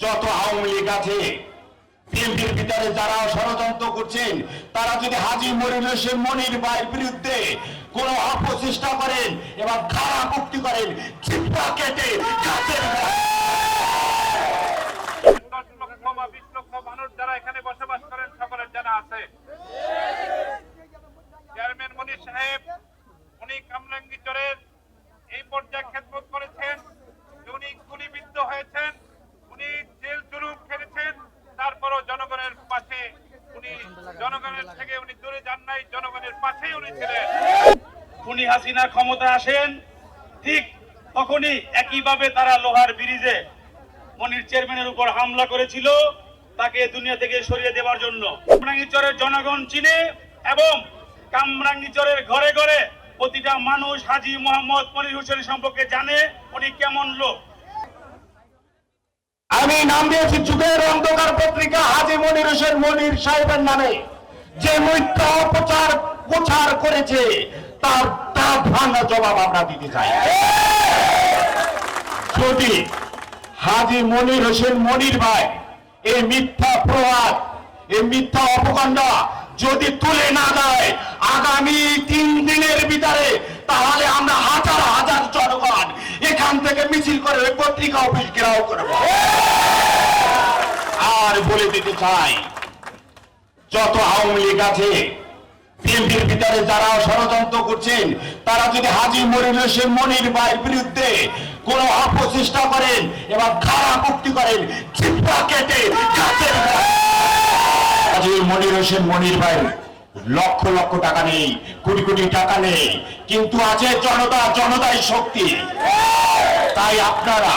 যত আওয়ামী লীগ আছে, বিএনপির ভিতরে যারা ষড়যন্ত্র করছেন, তারা যদি হাজি মরিল হোসেন মনির ভাইয়ের বিরুদ্ধে কোন অপচেষ্টা করেন এবং খারাপ মুক্তি করেন চিপা কেটে গাছের মানুষ যারা এখানে বসবাস করেন, সকলের জানা আছে। চেয়ারম্যান মনির সাহেব খেদমত করেছেন উনি গুলিবিদ্ধ হয়েছেন উনি জেল জুলুম খেলেছেন তারপরও জনগণের পাশে উনি জনগণের থেকে উনি দূরে যান নাই উনি খুনি হাসিনা ক্ষমতা আসেন, ঠিক তখনই একইভাবে তারা লোহার ব্রিজে মনির চেয়ারম্যানের উপর হামলা করেছিল, তাকে দুনিয়া থেকে সরিয়ে দেওয়ার জন্য। কামরাঙ্গীচরের জনগণ চিনে এবং কামরাঙ্গীচরের ঘরে ঘরে প্রতিটা মানুষ হাজি মোহাম্মদ মনির হোসেন সম্পর্কে জানে উনি কেমন লোক। আমি নাম দিয়েছি যুগের অন্ধকার পত্রিকা হাজি মনির হোসেন মনির সাহেবের নামে। যে মিথ্যা অপচার প্রচার করেছে, তার তার ভাঙা জবাব আমরা দিতে চাই। যদি হাজি মনির হোসেন মনির ভাই এই মিথ্যা প্রবাদ, এই মিথ্যা অপকণ্ডা যদি তুলে না দেয়, আগামী তিন দিনের ভিতরে তাহলে আমরা হাজার হাজার জনগণ এখান থেকে মিছিল করে পত্রিকা অফিস ঘেরাও করব। আর বলে দিতে চাই, যত আওয়ামী লীগ আছে বিএনপির ভিতরে যারা ষড়যন্ত্র করছেন, তারা যদি হাজি মনির ভাইয়ের বিরুদ্ধে কোন অপচেষ্টা করেন এবং মুক্তি করেন কেটে মনির হোসেন মনির ভাই, লক্ষ লক্ষ টাকা নেই, কোটি কোটি টাকা নেই, কিন্তু আছে জনতা, জনতাই শক্তি। তাই আপনারা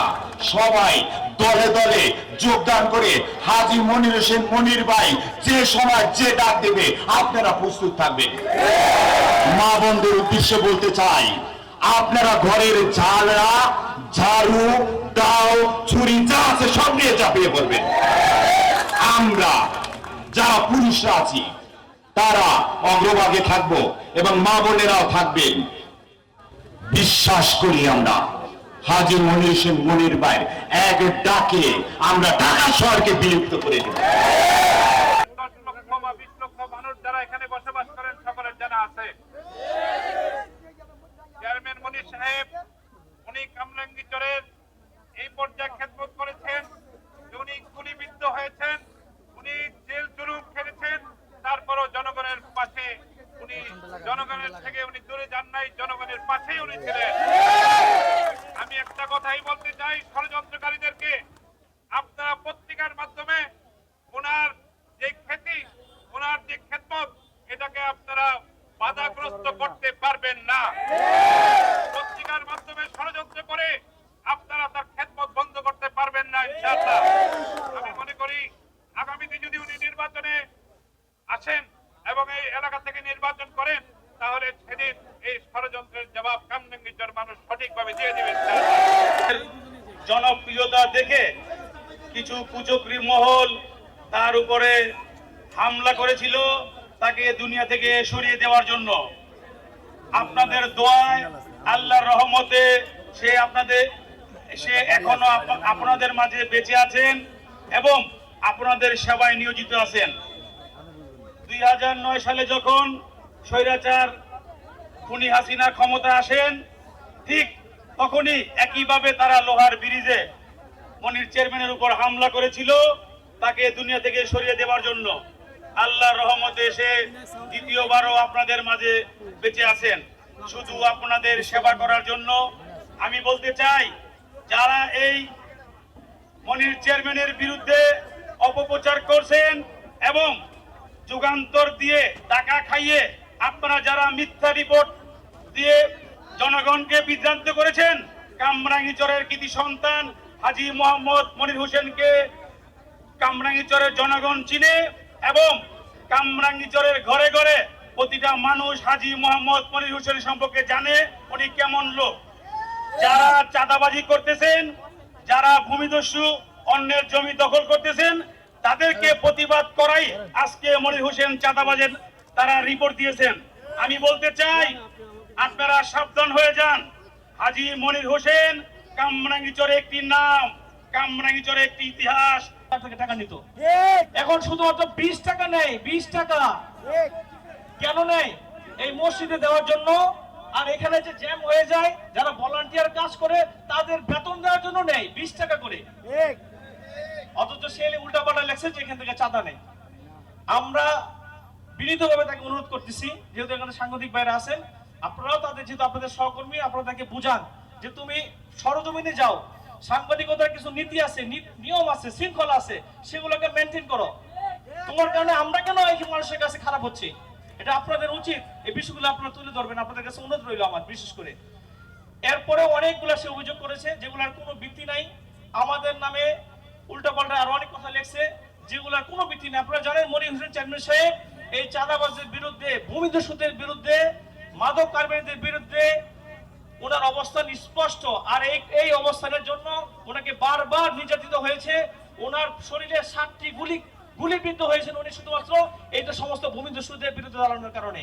সবাই দলে দলে যোগদান করে হাজি মনির হোসেন, মনির ভাই যে সময় যে ডাক দেবে, আপনারা প্রস্তুত থাকবেন। মা বন্ধুর উদ্দেশ্যে বলতে চাই, আপনারা ঘরের ঝালরা, ঝাড়ু দাও ছুরি যা আছে সব নিয়ে চাপিয়ে পড়বেন। আমরা যারা পুরুষরা আছি, তারা অগ্রভাগে থাকব এবং মা বোনেরাও থাকবেন। বিশ্বাস করি আমরা। হাজির মনির হোসেন মনির ভাই এক ডাকে আমরা ঢাকা শহরকে বিলুপ্ত করে দেব। সাহেব কামরাঙ্গীচরের এই পর্যায়ে করেছেন। উনি হয়েছেন, উনি খেলেছেন তারপরও জনগণের পাশে উনি জনগণের থেকে উনি দূরে যান নাই, জনগণের পাশেই উনি ছিলেন। আমি একটা কথাই বলতে চাই ষড়যন্ত্রকারীদেরকে। আপনারা পত্রিকার মাধ্যমে ওনার যে খ্যাতি ওনার যে খেতপথ এটাকে আপনারা বাধাগ্রস্ত করতে পারবেন না। পত্রিকার মাধ্যমে ষড়যন্ত্র করে আপনারা তার খেদমত বন্ধ করতে পারবেন না, ইনশাআল্লাহ আমি মনে করি আগামীতে যদি উনি নির্বাচনে আসেন এবং এই এলাকা থেকে নির্বাচন করেন তাহলে সেদিন এই ষড়যন্ত্রের জবাব কামরাঙ্গীর মানুষ সঠিকভাবে দিয়ে দেবেন ইনশাআল্লাহ। জনপ্রিয়তা দেখে কিছু কুচক্রি মহল তার উপরে হামলা করেছিল তাকে দুনিয়া থেকে সরিয়ে দেওয়ার জন্য। আপনাদের দোয়ায় আল্লাহর রহমতে সে আপনাদের, সে এখনও আপ- আপনাদের মাঝে বেঁচে আছেন এবং আপনাদের সেবায় নিয়োজিত আছেন। দুই হাজার নয় সালে যখন স্বৈরাচার খুনি হাসিনা ক্ষমতা আসেন, ঠিক তখনই একইভাবে তারা লোহার ব্রিজে মনির চেয়ারম্যানের উপর হামলা করেছিল তাকে দুনিয়া থেকে সরিয়ে দেওয়ার জন্য। আল্লাহর রহমতে এসে দ্বিতীয়বারও আপনাদের মাঝে বেঁচে আছেন। শুধু আপনাদের সেবা করার জন্য। আমি বলতে চাই, যারা এই মনির চেয়ারম্যানের বিরুদ্ধে অপপ্রচার করছেন এবং যুগান্তর দিয়ে টাকা খাইয়ে আপনারা যারা মিথ্যা রিপোর্ট দিয়ে জনগণকে বিভ্রান্ত করেছেন কামরাঙ্গীচরের কৃতি সন্তান হাজি মোহাম্মদ মনির হোসেনকে। কামরাঙ্গীচরের জনগণ চিনে এবং কামরাঙ্গীচরের ঘরে ঘরে প্রতিটা মানুষ হাজি মোহাম্মদ মনির হোসেন সম্পর্কে জানে উনি কেমন লোক। যারা চাঁদাবাজি করতেছেন, যারা ভূমিদস্যু অন্যের জমি দখল করতেছেন, তাদেরকে প্রতিবাদ করাই আজকে মনির হোসেন চাঁদাবাজের তারা রিপোর্ট দিয়েছেন। আমি বলতে চাই আপনারা সাবধান হয়ে যান। হাজি মনির হোসেন কামরাঙ্গীচরে একটি নাম কামরাঙ্গিচরে একটি ইতিহাস। থেকে টাকা নিত। এখন শুধুমাত্র বিশ টাকা নেই বিশ টাকা। কেন নেই? এই মসজিদে দেওয়ার জন্য আর এখানে যে জ্যাম হয়ে যায় যারা ভলান্টিয়ার কাজ করে তাদের বেতন দেওয়ার জন্য নেই বিশ টাকা করে। অথচ সে উল্টা পাল্টা লেখছে যে এখান থেকে চাঁদা নেই। আমরা বিনীতভাবে তাকে অনুরোধ করতেছি যেহেতু এখানে সাংবাদিক বাইরে আছেন আপনারাও তাদের যেহেতু আপনাদের সহকর্মী, আপনারা তাকে বুঝান যে তুমি সরজমিনে যাও। সাংবাদিকতার কিছু নীতি আছে নিয়ম আছে, শৃঙ্খলা আছে, সেগুলোকে মেনটেন করো। তোমার কারণে আমরা কেন এই মানুষের কাছে খারাপ হচ্ছে? এটা আপনাদের উচিত। এই বিষয়গুলো আপনারা তুলে ধরবেন। আপনাদের কাছে অনুরোধ রইল আমার বিশেষ করে। এরপরে অনেকগুলো সে অভিযোগ করেছে, যেগুলোর কোনো ভিত্তি নাই। আমাদের নামে উল্টাপাল্টা আরও অনেক কথা লেখছে, যেগুলোর কোনো ভিত্তি নেই। আপনারা জানেন মনির হোসেন চেয়ারম্যান সাহেব এই চাঁদাবাজের বিরুদ্ধে, ভূমিদস্যুদের বিরুদ্ধে মাদক কারবারীদের বিরুদ্ধে ওনার অবস্থান স্পষ্ট। আর এই এই অবস্থানের জন্য ওনাকে বারবার নির্যাতিত হয়েছে। ওনার শরীরে সাতটি গুলি, গুলিবিদ্ধ হয়েছেন উনি শুধুমাত্র। এইটা সমস্ত ভূমি ভূমিদস্যুদের বিরুদ্ধে দাঁড়ানোর কারণে।